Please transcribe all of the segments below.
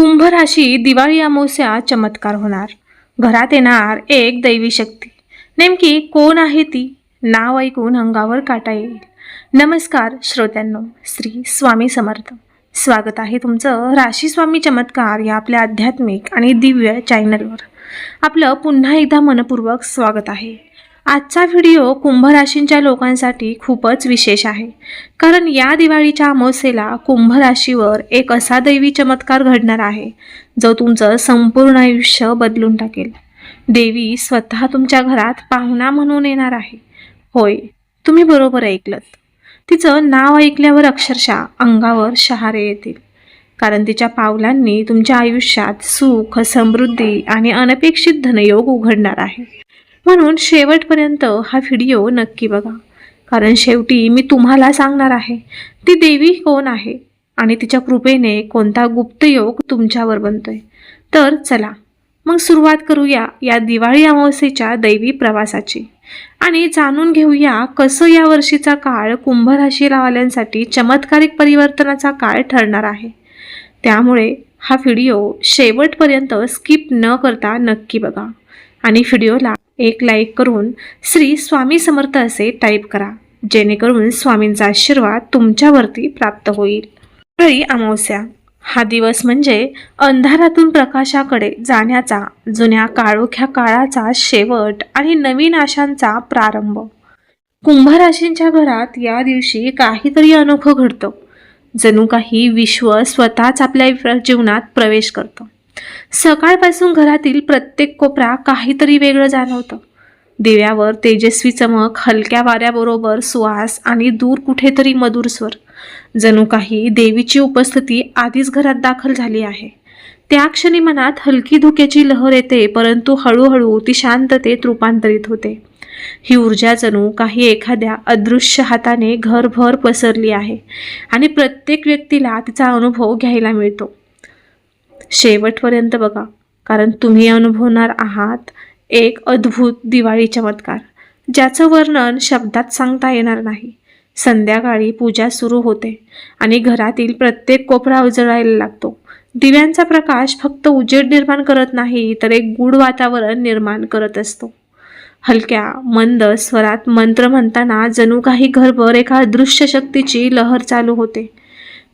कुंभ राशी दिवाळी अमावस्या चमत्कार होणार. घरात येणार एक दैवी शक्ती. नेमकी कोण आहे ती? नाव ऐकून अंगावर काटा येईल. नमस्कार श्रोत्यांनो श्री स्वामी समर्थ. स्वागत आहे तुमचं राशी स्वामी चमत्कार या आपल्या आध्यात्मिक आणि दिव्य चॅनलवर आपलं पुन्हा एकदा मनपूर्वक स्वागत आहे. आजचा व्हिडिओ कुंभराशींच्या लोकांसाठी खूपच विशेष आहे. कारण या दिवाळीच्या अमावस्येला कुंभराशीवर एक असा दैवी चमत्कार घडणार आहे जो तुमचं संपूर्ण आयुष्य बदलून टाकेल. देवी स्वतः तुमच्या घरात पाहुणा म्हणून येणार आहे. होय तुम्ही बरोबर ऐकलत. तिचं नाव ऐकल्यावर अक्षरशः अंगावर शहारे येतील. कारण तिच्या पावलांनी तुमच्या आयुष्यात सुख समृद्धी आणि अनपेक्षित धनयोग उघडणार आहे. म्हणून शेवटपर्यंत हा व्हिडिओ नक्की बघा. कारण शेवटी मी तुम्हाला सांगणार आहे ती देवी कोण आहे आणि तिच्या कृपेने कोणता गुप्तयोग तुमच्यावर बनतोय. तर चला मग सुरुवात करूया या दिवाळी अमावस्येच्या दैवी प्रवासाची. आणि जाणून घेऊया कसं या वर्षीचा काळ कुंभ राशीलावाल्यांसाठी चमत्कारिक परिवर्तनाचा काळ ठरणार आहे. त्यामुळे हा व्हिडिओ शेवटपर्यंत स्किप न करता नक्की बघा. आणि व्हिडिओला एक लाईक करून श्री स्वामी समर्थ असे टाईप करा. जेणेकरून स्वामींचा आशीर्वाद तुमच्यावरती प्राप्त होईल. दिवाळी अमावस्या. हा दिवस म्हणजे अंधारातून प्रकाशाकडे जाण्याचा जुन्या काळोख्या काळाचा शेवट आणि नवीन आशांचा प्रारंभ. कुंभराशींच्या घरात या दिवशी काहीतरी अनोखं घडतं. जणू काही विश्व स्वतःच आपल्या जीवनात प्रवेश करतं. सकाळपासून घरातील प्रत्येक कोपरा काहीतरी वेगळं जाणवतं. दिव्यावर तेजस्वी चमक हलक्या वाऱ्याबरोबर सुवास आणि दूर कुठेतरी मधुर स्वर. जणू काही देवीची उपस्थिती आधीच घरात दाखल झाली आहे. त्या क्षणी मनात हलकी धुक्याची लहर येते परंतु हळूहळू ती शांततेत रूपांतरित होते. ही ऊर्जा जणू काही एखाद्या अदृश्य हाताने घरभर पसरली आहे आणि प्रत्येक व्यक्तीला तिचा अनुभव घ्यायला मिळतो. शेवटपर्यंत बघा. कारण तुम्ही अनुभवणार आहात एक अद्भुत दिवाळी चमत्कार ज्याचं वर्णन शब्दात सांगता येणार नाही. संध्याकाळी पूजा सुरू होते आणि घरातील प्रत्येक कोपरा उजळायला लागतो. दिव्यांचा प्रकाश फक्त उजेड निर्माण करत नाही तर एक गूढ वातावरण निर्माण करत असतो. हलक्या मंद स्वरात मंत्र म्हणताना जणू काही घरभर एका अदृश्य शक्तीची लहर चालू होते.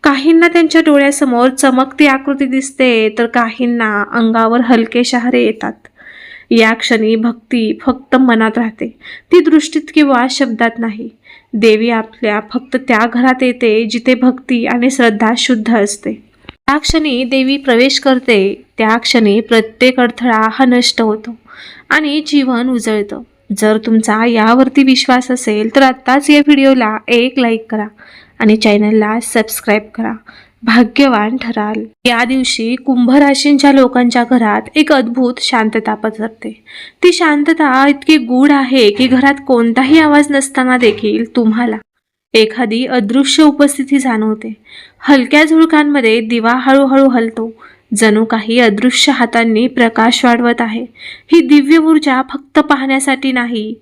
काहींना त्यांच्या डोळ्यासमोर चमकती आकृती दिसते तर काहींना अंगावर हलके शहारे येतात. या क्षणी भक्ती फक्त मनात राहते. ती दृष्टीत किंवा शब्दात नाही. देवी आपल्या फक्त त्या घरात येते जिथे भक्ती आणि श्रद्धा शुद्ध असते. त्या क्षणी देवी प्रवेश करते त्या क्षणी प्रत्येक अडथळा हा नष्ट होतो आणि जीवन उजळतं. जर तुमचा यावरती विश्वास असेल तर आत्ताच या व्हिडिओला एक लाईक करा. आणि चॅनलला सबस्क्राईब करा. भाग्यवान ठराल. या दिवशी कुंभ राशींच्या लोकांच्या घरात एक अद्भुत शांतता पसरते. ती शांतता इतकी गूढ आहे की घरात कोणताही आवाज नसताना देखील तुम्हाला एखादी अदृश्य उपस्थिती जाणवते. हलक्या झुळकांमध्ये दिवा हळूहळू हलतो. जणू काही अदृश्य हातांनी प्रकाश वाढवत आहे. ही दिव्य ऊर्जा फक्त पाहण्यासाठी नाही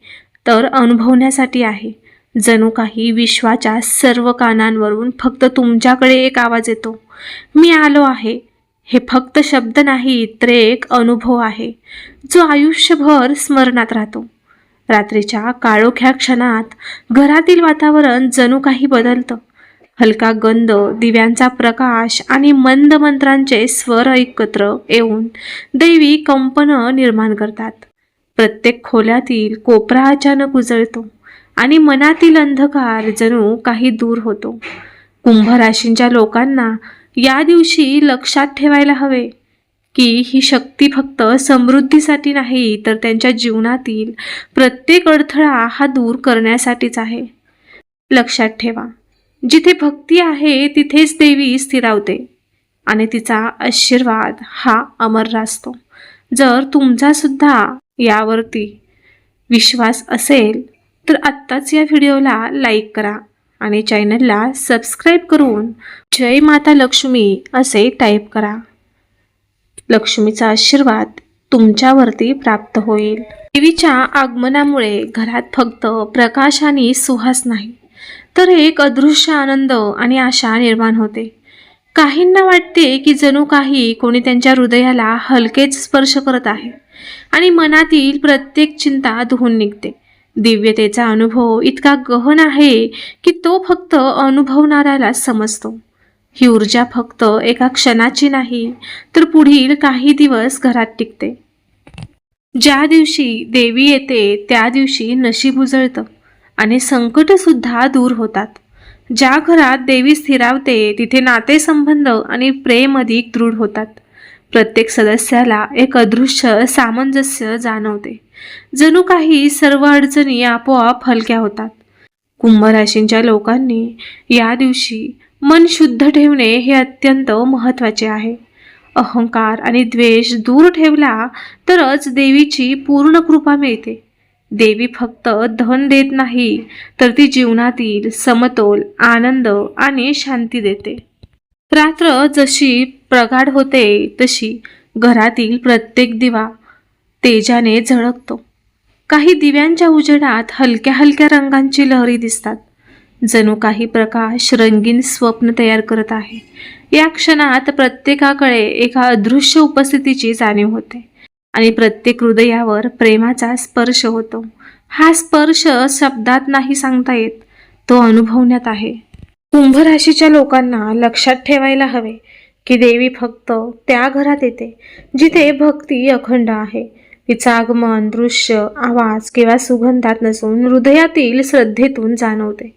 तर अनुभवण्यासाठी आहे. जणू काही विश्वाच्या सर्व कानांवरून फक्त तुमच्याकडे एक आवाज येतो. मी आलो आहे. हे फक्त शब्द नाही तर एक अनुभव आहे. जो आयुष्यभर स्मरणात राहतो. रात्रीच्या काळोख्या क्षणात घरातील वातावरण जणू काही बदलतं. हलका गंध दिव्यांचा प्रकाश आणि मंद मंत्रांचे स्वर एकत्र येऊन दैवी कंपनं निर्माण करतात. प्रत्येक खोल्यातील कोपरा अचानक उजळतो. आणि मनातील अंधकार जणू काही दूर होतो. कुंभ राशींच्या लोकांना या दिवशी लक्षात ठेवायला हवे की ही शक्ती फक्त समृद्धीसाठी नाही तर त्यांच्या जीवनातील प्रत्येक अडथळा हा दूर करण्यासाठीच आहे. लक्षात ठेवा जिथे भक्ती आहे तिथेच देवी स्थिरावते आणि तिचा आशीर्वाद हा अमर रासतो. जर तुमचा सुद्धा यावरती विश्वास असेल तर आत्ताच या व्हिडिओला लाईक करा आणि चॅनलला सबस्क्राईब करून जय माता लक्ष्मी असे टाईप करा. लक्ष्मीचा आशीर्वाद तुमच्यावरती प्राप्त होईल. देवीच्या आगमनामुळे घरात फक्त प्रकाश आणि सुहास नाही तर एक अदृश्य आनंद आणि आशा निर्माण होते. काहींना वाटते की जणू काही कोणी त्यांच्या हृदयाला हलकेच स्पर्श करत आहे आणि मनातील प्रत्येक चिंता धुवून निघते. दिव्यतेचा अनुभव इतका गहन आहे की तो फक्त अनुभवणाऱ्याला समजतो. ही ऊर्जा फक्त एका क्षणाची नाही तर पुढील काही दिवस घरात टिकते. ज्या दिवशी देवी येते त्या दिवशी नशीब उजळतं आणि संकटसुद्धा दूर होतात. ज्या घरात देवी स्थिरावते तिथे नातेसंबंध आणि प्रेम अधिक दृढ होतात. प्रत्येक सदस्याला एक अदृश्य सामंजस्य जाणवते. जणू काही सर्व अडचणी आपोआप हलक्या होतात. कुंभराशींच्या लोकांनी या दिवशी मन शुद्ध ठेवणे हे अत्यंत महत्त्वाचे आहे. अहंकार आणि द्वेष दूर ठेवला तरच देवीची पूर्ण कृपा मिळते. देवी फक्त धन देत नाही तर ती जीवनातील समतोल आनंद आणि शांती देते. रात्र जशी प्रगाढ होते तशी घरातील प्रत्येक दिवा तेजाने झळकतो. काही दिव्यांच्या उजेडात हलक्या हलक्या रंगांची लहरी दिसतात. जणू काही प्रकाश रंगीन स्वप्न तयार करत आहे. या क्षणात प्रत्येकाकडे एका अदृश्य उपस्थितीची जाणीव होते आणि प्रत्येक हृदयावर प्रेमाचा स्पर्श होतो. हा स्पर्श शब्दात नाही सांगता येत तो अनुभवण्यात आहे. कुंभ राशीच्या लोकांना लक्षात ठेवायला हवे की देवी फक्त त्या घरात येते जिथे भक्ती अखंड आहे. तिचं आगमन दृश्य आवाज किंवा सुगंधात नसून हृदयातील श्रद्धेतून जाणवते.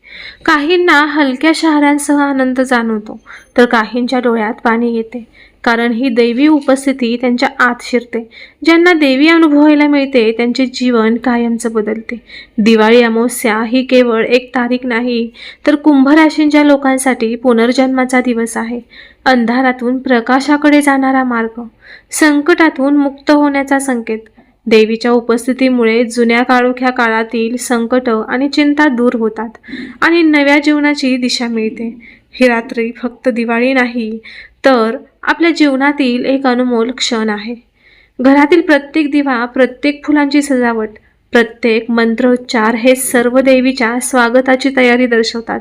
काहींना हलक्या शहरांसह आनंद जाणवतो तर काहींच्या डोळ्यात पाणी येते कारण ही दैवी उपस्थिती त्यांच्या आत शिरते. ज्यांना देवी अनुभवायला मिळते त्यांचे जीवन कायमचं बदलते. दिवाळी अमावस्या ही केवळ एक तारीख नाही तर कुंभराशींच्या लोकांसाठी पुनर्जन्माचा दिवस आहे. अंधारातून प्रकाशाकडे जाणारा मार्ग संकटातून मुक्त होण्याचा संकेत देवीच्या उपस्थितीमुळे जुन्या काळोख्या काळातील संकट आणि चिंता दूर होतात आणि नव्या जीवनाची दिशा मिळते. ही रात्री फक्त दिवाळी नाही तर आपल्या जीवनातील एक अनमोल क्षण आहे. घरातील प्रत्येक दिवा प्रत्येक फुलांची सजावट प्रत्येक मंत्रोच्चार हे सर्व देवीच्या स्वागताची तयारी दर्शवतात.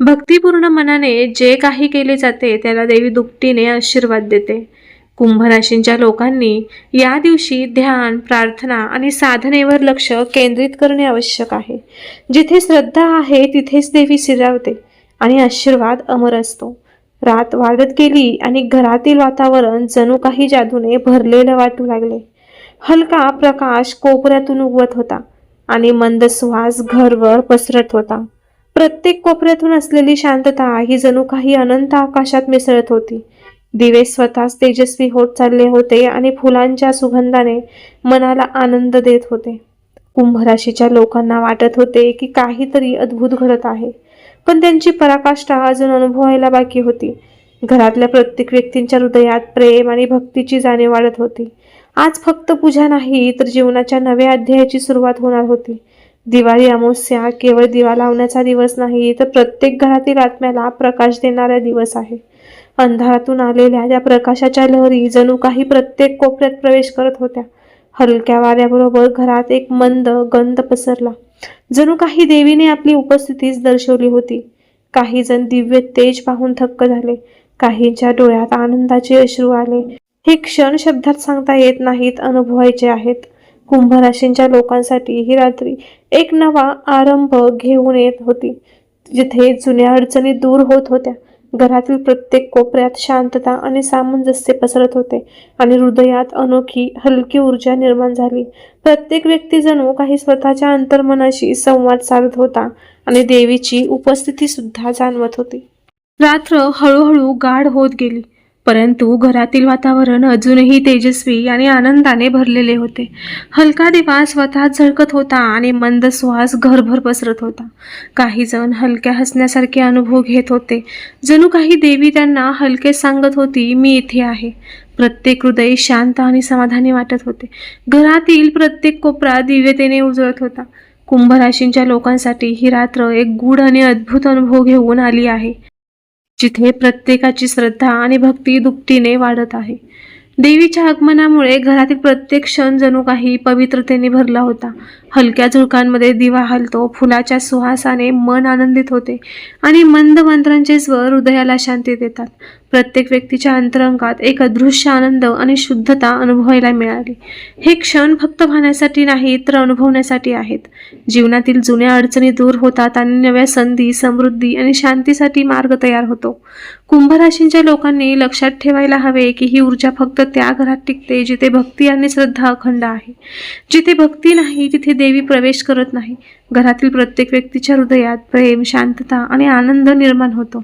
भक्तिपूर्ण मनाने जे काही केले जाते त्याला देवी दुपटीने आशीर्वाद देते. कुंभराशींच्या लोकांनी या दिवशी ध्यान प्रार्थना आणि साधनेवर लक्ष केंद्रित करणे आवश्यक आहे. जिथे श्रद्धा आहे तिथेच देवी शिरावते आणि आशीर्वाद अमर असतो. रात वाढत गेली आणि घरातील वातावरण जणू काही जादूने भरलेलं वाटू लागले. हलका प्रकाश कोपऱ्यातून उगवत होता आणि मंद सुवास घरवर पसरत होता. प्रत्येक कोपऱ्यातून असलेली शांतता ही जणू काही अनंत आकाशात मिसळत होती. दिवे स्वतःच तेजस्वी होत चालले होते आणि फुलांच्या सुगंधाने मनाला आनंद देत होते. कुंभराशीच्या लोकांना वाटत होते की काहीतरी अद्भुत घडत आहे. पण त्यांची पराकाष्ठा अजून अनुभवायला बाकी होती. घरातल्या प्रत्येक व्यक्तींच्या हृदयात प्रेम आणि भक्तीची जाणीव वाढत होती. आज फक्त पूजा नाही तर जीवनाच्या नव्या अध्यायाची सुरुवात होणार होती. दिवाळी अमावस्या केवळ दिवा लावण्याचा दिवस नाही तर प्रत्येक घरातील आत्म्याला प्रकाश देणारा दिवस आहे. अंधारातून आलेल्या त्या प्रकाशाच्या लहरी जणू काही प्रत्येक कोपऱ्यात प्रवेश करत होत्या. हलक्या वाऱ्याबरोबर घरात एक मंद गंध पसरला. जणू काही देवीने आपली उपस्थितीच दर्शवली होती. काही जण दिव्य तेज पाहून थक्क झाले. काहींच्या डोळ्यात आनंदाचे अश्रू आले. हे क्षण शब्दात सांगता येत नाहीत अनुभवायचे आहेत. कुंभराशींच्या लोकांसाठी ही रात्री एक नवा आरंभ घेऊन येत होती जिथे जुन्या अडचणी दूर होत होत्या. घरातील प्रत्येक कोपऱ्यात शांतता आणि सामंजस्य पसरत होते आणि हृदयात अनोखी हलकी ऊर्जा निर्माण झाली. प्रत्येक व्यक्ती जणू काही स्वतःच्या अंतर्मनाशी संवाद साधत होता आणि देवीची उपस्थिती सुद्धा जाणवत होती. रात्र हळूहळू गाढ होत गेली. परंतु घरातील वातावरण अजूनही तेजस्वी आणि आनंदाने भरलेले होते. हलका दिवा स्वतः झळकत होता आणि मंद श्वास घरभर पसरत होता. काही जण हलक्या हसण्यासारखे अनुभव घेत होते. जणू काही देवी त्यांना हलके सांगत होती मी इथे आहे. प्रत्येक हृदय शांत आणि समाधानी वाटत होते. घरातील प्रत्येक कोपरा दिव्यतेने उजळत होता. कुंभराशींच्या लोकांसाठी ही रात्र एक गूढ आणि अद्भुत अनुभव घेऊन आली आहे. जिथे प्रत्येकाची श्रद्धा आणि भक्ती दुपटीने वाढत आहे. देवीच्या आगमनामुळे घरातील प्रत्येक क्षण जणू काही पवित्रतेने भरला होता. हलक्या झुळकांमध्ये दिवा हलतो फुलाच्या सुहासाने मन आनंदित होते आणि मंद मंत्रांचे स्वर हृदयाला शांती देतात. प्रत्येक व्यक्तीच्या अंतरंगात एक अदृश्य आनंद आणि शुद्धता अनुभवायला मिळाली. हे क्षण फक्त पाहण्यासाठी नाही तर अनुभवण्यासाठी आहेत. जीवनातील जुन्या अडचणी दूर होतात आणि नव्या संधी समृद्धी आणि शांतीसाठी मार्ग तयार होतो. कुंभराशींच्या लोकांनी लक्षात ठेवायला हवे की ही ऊर्जा फक्त त्या घरात टिकते जिथे भक्ती आणि श्रद्धा अखंड आहे. जिथे भक्ती नाही तिथे देवी प्रवेश करत नाही. घरातील प्रत्येक व्यक्तीच्या हृदयात प्रेम शांतता आणि आनंद निर्माण होतो.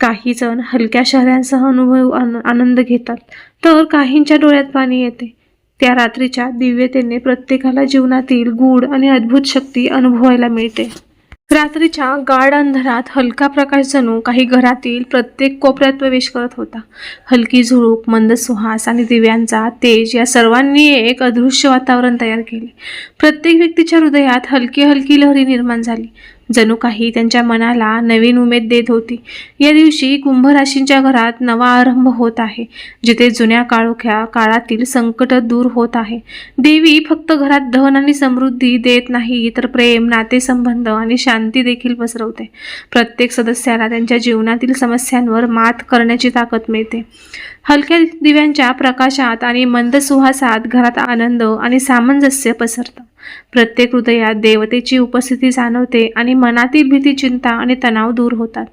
काही जण हलक्या शहरांसह अनुभव आनंद घेतात. तर काहींच्या डोळ्यात पाणी येते. त्या रात्रीच्या दिव्यतेने प्रत्येकाला जीवनातील गूढ आणि अद्भुत शक्ती अनुभवायला मिळते. रात्रीच्या गाढ अंधारात हलका प्रकाश जणू काही घरातील प्रत्येक कोपऱ्यात प्रवेश करत होता. हलकी झुळूक मंद सुहास आणि दिव्यांचा तेज या सर्वांनी एक अदृश्य वातावरण तयार केले. प्रत्येक व्यक्तीच्या हृदयात हलकी हलकी लहरी निर्माण झाली. जणू काही त्यांच्या मनाला नवीन उमेद देत होती. या दिवशी कुंभ राशींच्या घरात नवा आरंभ होत आहे जिथे जुन्या काळोख्या काळातील संकट दूर होत आहे. देवी फक्त घरात धन आणि समृद्धी देत नाही तर प्रेम नातेसंबंध आणि शांती देखील पसरवते. प्रत्येक सदस्याला त्यांच्या जीवनातील समस्यांवर मात करण्याची ताकद मिळते. हलक्या दिव्यांच्या प्रकाशात आणि मंद सुहासात घरात आनंद आणि सामंजस्य पसरतं. प्रत्येक हृदयात देवतेची उपस्थिती जाणवते आणि मनातील भीती चिंता आणि तणाव दूर होतात.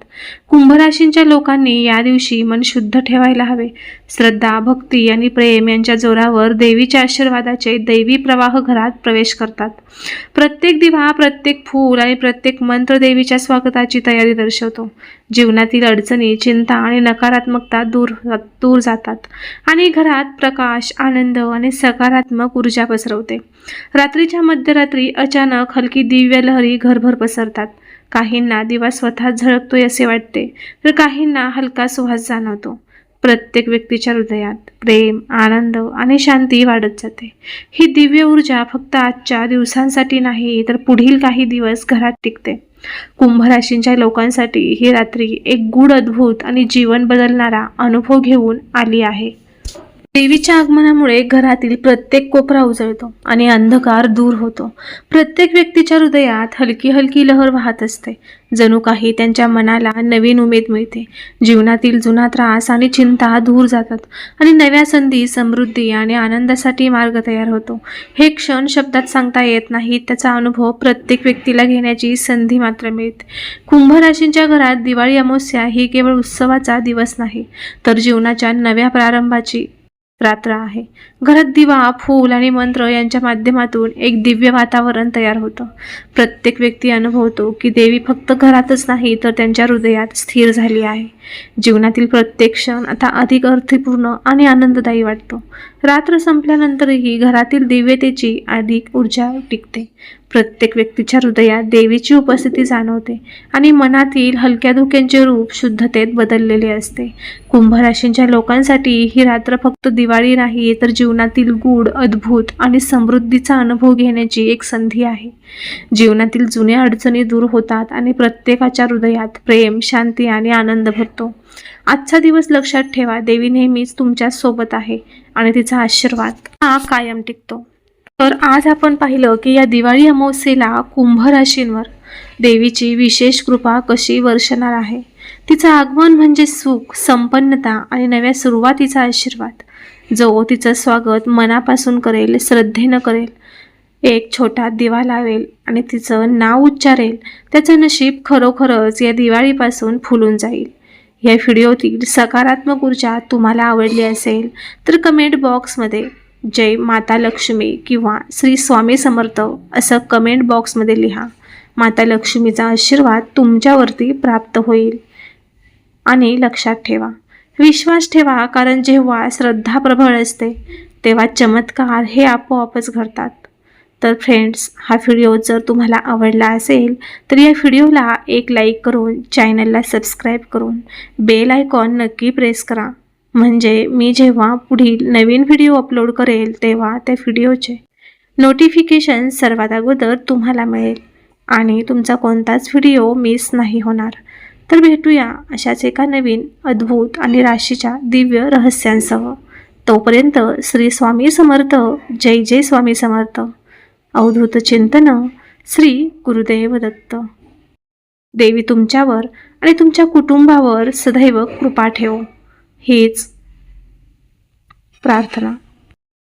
कुंभराशींच्या लोकांनी या दिवशी मन शुद्ध ठेवायला हवे. श्रद्धा भक्ती आणि प्रेम यांच्या जोरावर देवीच्या आशीर्वादाचे दैवी प्रवाह घरात प्रवेश करतात. प्रत्येक दिवा प्रत्येक फूल आणि प्रत्येक मंत्र देवीच्या स्वागताची तयारी दर्शवतो. जीवनातील अडचणी चिंता आणि नकारात्मकता दूर दूर जातात आणि घरात प्रकाश आनंद आणि सकारात्मक ऊर्जा पसरवते. रात्रीच्या मध्यरात्री अचानक हलकी दिव्य लहरी घरभर पसरतात. काहींना दिवा स्वतः झळकतोय असे वाटते तर काहींना हलका सुहास जाणवतो. प्रत्येक व्यक्तीच्या हृदयात प्रेम आनंद आणि शांती वाढत जाते. ही दिव्य ऊर्जा फक्त आजच्या दिवसांसाठी नाही तर पुढील काही दिवस घरात टिकते. कुंभ राशींच्या लोकांसाठी ही रात्री एक गूढ अद्भुत आणि जीवन बदलणारा अनुभव घेऊन आली आहे. देवीच्या आगमनामुळे घरातील प्रत्येक कोपरा उजळतो आणि अंधकार दूर होतो. प्रत्येक व्यक्तीच्या हृदयात हलकी हलकी लहर वाहत असते. जणू काही त्यांच्या मनाला नवीन उमेद मिळते. जीवनातील जुना त्रास आणि चिंता दूर जातात आणि नव्या संधी समृद्धी आणि आनंदासाठी मार्ग तयार होतो. हे क्षण शब्दात सांगता येत नाही त्याचा अनुभव प्रत्येक व्यक्तीला घेण्याची संधी मात्र मिळते. कुंभ राशींच्या घरात दिवाळी अमावस्या ही केवळ उत्सवाचा दिवस नाही तर जीवनाच्या नव्या प्रारंभाची रात्र आहे. घरात दिवा फूल आणि मंत्र यांच्या माध्यमातून एक दिव्य वातावरण तयार होतं. प्रत्येक व्यक्ती अनुभवतो की देवी फक्त घरातच नाही तर त्यांच्या हृदयात स्थिर झाली आहे. जीवनातील प्रत्येक क्षण आता अधिक अर्थपूर्ण आणि आनंददायी वाटतो. रात्र संपल्यानंतरही घरातील दिव्यतेची अधिक ऊर्जा टिकते. प्रत्येक व्यक्तीच्या हृदयात देवीची उपस्थिती जाणवते आणि मनातील हलक्या धुक्यांचे रूप शुद्धतेत बदललेले असते. कुंभराशींच्या लोकांसाठी ही रात्र फक्त दिवाळी नाही तर जीवनातील गूढ अद्भुत आणि समृद्धीचा अनुभव घेण्याची एक संधी आहे. जीवनातील जुन्या अडचणी दूर होतात आणि प्रत्येकाच्या हृदयात प्रेम शांती आणि आनंद भरतो. आजचा दिवस लक्षात ठेवा देवी नेहमीच तुमच्यासोबत आहे आणि तिचा आशीर्वाद हा कायम टिकतो. तर आज आपण पाहिलं की या दिवाळी अमावस्येला कुंभ राशींवर देवीची विशेष कृपा कशी वर्षणार आहे? तिचं आगमन म्हणजे सुख संपन्नता आणि नव्या सुरुवातीचा आशीर्वाद. जो तिचं स्वागत मनापासून करेल श्रद्धेनं करेल एक छोटा दिवा लावेल आणि तिचं नाव उच्चारेल त्याचं नशीब खरोखरच या दिवाळीपासून फुलून जाईल. या व्हिडिओतील सकारात्मक ऊर्जा तुम्हाला आवडली असेल तर कमेंट बॉक्समध्ये जय माता लक्ष्मी किंवा श्री स्वामी समर्थ असं कमेंट बॉक्समध्ये लिहा. माता लक्ष्मीचा आशीर्वाद तुमच्यावरती प्राप्त होईल. आणि लक्षात ठेवा विश्वास ठेवा कारण जेव्हा श्रद्धा प्रबळ असते तेव्हा चमत्कार हे आपोआपच घडतात. तर फ्रेंड्स हा व्हिडिओ जर तुम्हाला आवडला असेल तर या व्हिडिओला एक लाईक करून चॅनलला सबस्क्राईब करून बेल आयकॉन नक्की प्रेस करा. म्हणजे मी जेव्हा पुढील नवीन व्हिडिओ अपलोड करेल तेव्हा त्या व्हिडिओचे नोटिफिकेशन सर्वात अगोदर तुम्हाला मिळेल. आणि तुमचा कोणताच व्हिडिओ मिस नाही होणार. तर भेटूया अशाच एका नवीन अद्भुत आणि राशीच्या दिव्य रहस्यांसह. तोपर्यंत श्री स्वामी समर्थ जय जय स्वामी समर्थ. अवधूत चिंतन श्री गुरुदेव दत्त. देवी तुमच्यावर आणि तुमच्या कुटुंबावर सदैव कृपा ठेवो. हेच प्रार्थना.